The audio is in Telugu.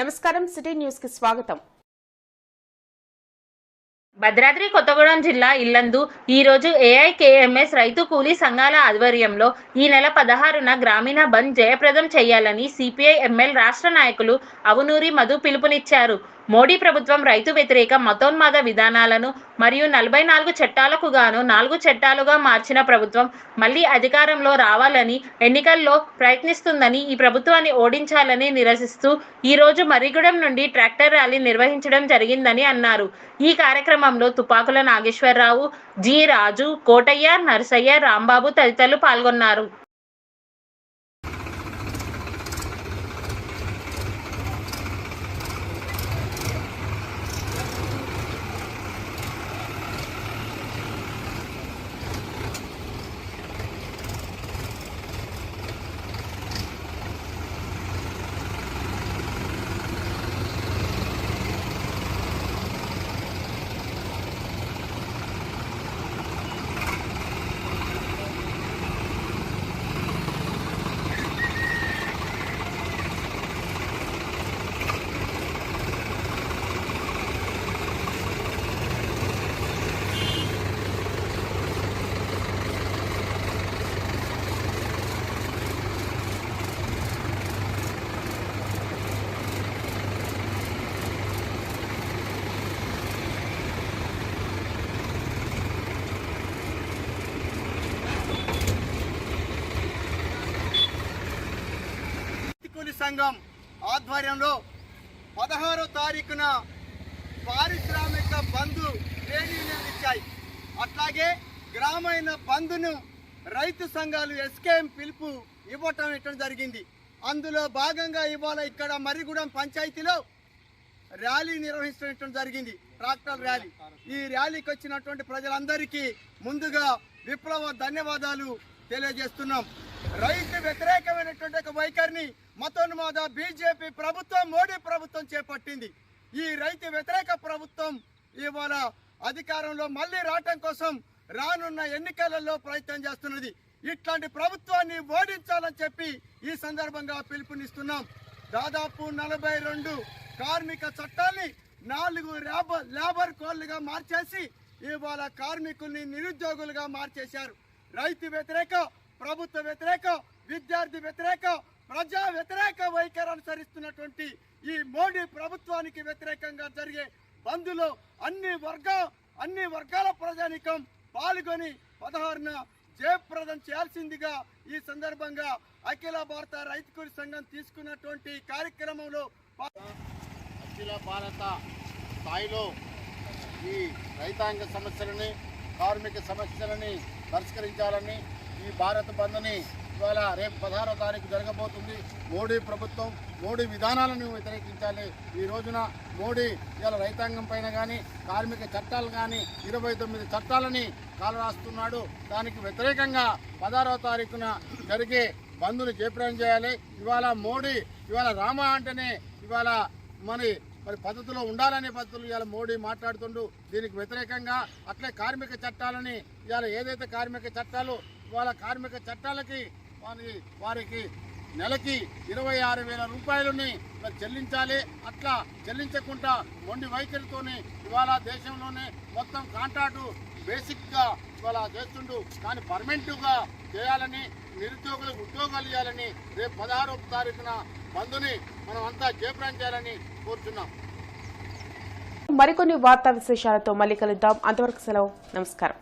నమస్కారం సిటీ న్యూస్కి స్వాగతం. భద్రాద్రి కొత్తగూడెం జిల్లా ఇల్లందు ఈరోజు ఏఐకేఎంఎస్ రైతు కూలీ సంఘాల ఆధ్వర్యంలో ఈ నెల పదహారున గ్రామీణ బంద్ జయప్రదం చేయాలని సిపిఐ ఎంఎల్ రాష్ట్ర నాయకులు అవునూరి మధు పిలుపునిచ్చారు. మోడీ ప్రభుత్వం రైతు వ్యతిరేక మతోన్మాద విధానాలను మరియు నలభై నాలుగు చట్టాలకు గాను నాలుగు చట్టాలుగా మార్చిన ప్రభుత్వం మళ్ళీ అధికారంలో రావాలని ఎన్నికల్లో ప్రయత్నిస్తుందని ఈ ప్రభుత్వాన్ని ఓడించాలని నిరసిస్తూ ఈ రోజు మరిగూడెం నుండి ట్రాక్టర్ ర్యాలీ నిర్వహించడం జరిగిందని అన్నారు. ఈ కార్యక్రమంలో తుపాకుల నాగేశ్వరరావు జి రాజు కోటయ్య నరసయ్య రాంబాబు తదితరులు పాల్గొన్నారు కూలి సంఘం ఆధ్వర్యంలో పదహారో తారీఖున పారిశ్రామిక బంధు ట్రేడ్ యూనియన్లు ఇచ్చాయి అట్లాగే గ్రామీణ బంధును రైతు సంఘాలు ఎస్కేఎం పిలుపు ఇవ్వటం ఇవ్వటం జరిగింది. అందులో భాగంగా ఇవాళ ఇక్కడ మరిగూడెం పంచాయతీలో ర్యాలీ నిర్వహించడం జరిగింది. Tractor rally. ఈ ర్యాలీకి వచ్చినటువంటి ప్రజలందరికీ ముందుగా విప్లవ ధన్యవాదాలు తెలియజేస్తున్నాం. రైతు వ్యతిరేకమైనటువంటి ఒక వైఖరిని మతోన్మాద బీజేపీ ప్రభుత్వం మోడీ ప్రభుత్వం చేపట్టింది. ఈ రైతు వ్యతిరేక ప్రభుత్వం ఇవాళ అధికారంలో మళ్ళీ రావటం కోసం రానున్న ఎన్నికలలో ప్రయత్నం చేస్తున్నది. ఇట్లాంటి ప్రభుత్వాన్ని ఓడించాలని చెప్పి ఈ సందర్భంగా పిలుపునిస్తున్నాం. దాదాపు నలభై రెండు కార్మిక చట్టాన్ని నాలుగు లేబర్ లేబర్ కోడ్లుగా మార్చేసి ఇవాళ కార్మికుల్ని నిరుద్యోగులుగా మార్చేశారు. రైతు వ్యతిరేక ప్రభుత్వ వ్యతిరేక విద్యార్థి వ్యతిరేక ప్రజా వ్యతిరేక వైఖరి అనుసరిస్తున్నటువంటి ఈ మోడీ ప్రభుత్వానికి వ్యతిరేకంగా జరిగే బంద్లో అన్ని వర్గ అన్ని వర్గాల ప్రజానికం పాల్గొని పదహారున జయప్రదం చేయాల్సిందిగా ఈ సందర్భంగా అఖిల భారత రైతు కూలి సంఘం తీసుకున్నటువంటి కార్యక్రమంలో అఖిల భారత స్థాయిలో ఈ రైతాంగ సమస్యలని కార్మిక సమస్యలని పరిష్కరించాలని ఈ భారత బంద్ని ఇవాళ రేపు పదహారో తారీఖు జరగబోతుంది. మోడీ ప్రభుత్వం మోడీ విధానాలను వ్యతిరేకించాలి. ఈ రోజున మోడీ ఇవాళ రైతాంగం పైన కానీ కార్మిక చట్టాలు కానీ ఇరవై తొమ్మిది చట్టాలని కాలరాస్తున్నాడు. దానికి వ్యతిరేకంగా పదహారో తారీఖున జరిగే బంద్ను చేపడం చేయాలి. ఇవాళ మోడీ ఇవాళ రామ అంటేనే ఇవాళ మరి మరి పద్ధతిలో ఉండాలనే పద్ధతులు ఇవాళ మోడీ మాట్లాడుతుండు. దీనికి వ్యతిరేకంగా అట్లే కార్మిక చట్టాలని ఇవాళ ఏదైతే కార్మిక చట్టాలు ఇవాళ కార్మిక చట్టాలకి వారి వారికి నెలకి ఇరవై ఆరు వేల రూపాయలని చెల్లించాలి. అట్లా చెల్లించకుండా మొండి వైఖరితోని ఇవాళ దేశంలోనే మొత్తం కాంట్రాక్టు బేసిక్గా ఇవాళ చేస్తుండు. కానీ పర్మనెంట్గా చేయాలని నిరుద్యోగులకు ఉద్యోగాలు ఇవ్వాలని రేపు పదహారో తారీఖున బంధుని మనం అంతా జయప్రాయం చేయాలని కోరుతున్నాం మరికొన్ని వార్తా విశేషాలతో మళ్ళీ కలుద్దాం. అంతవరకు సెలవు. నమస్కారం.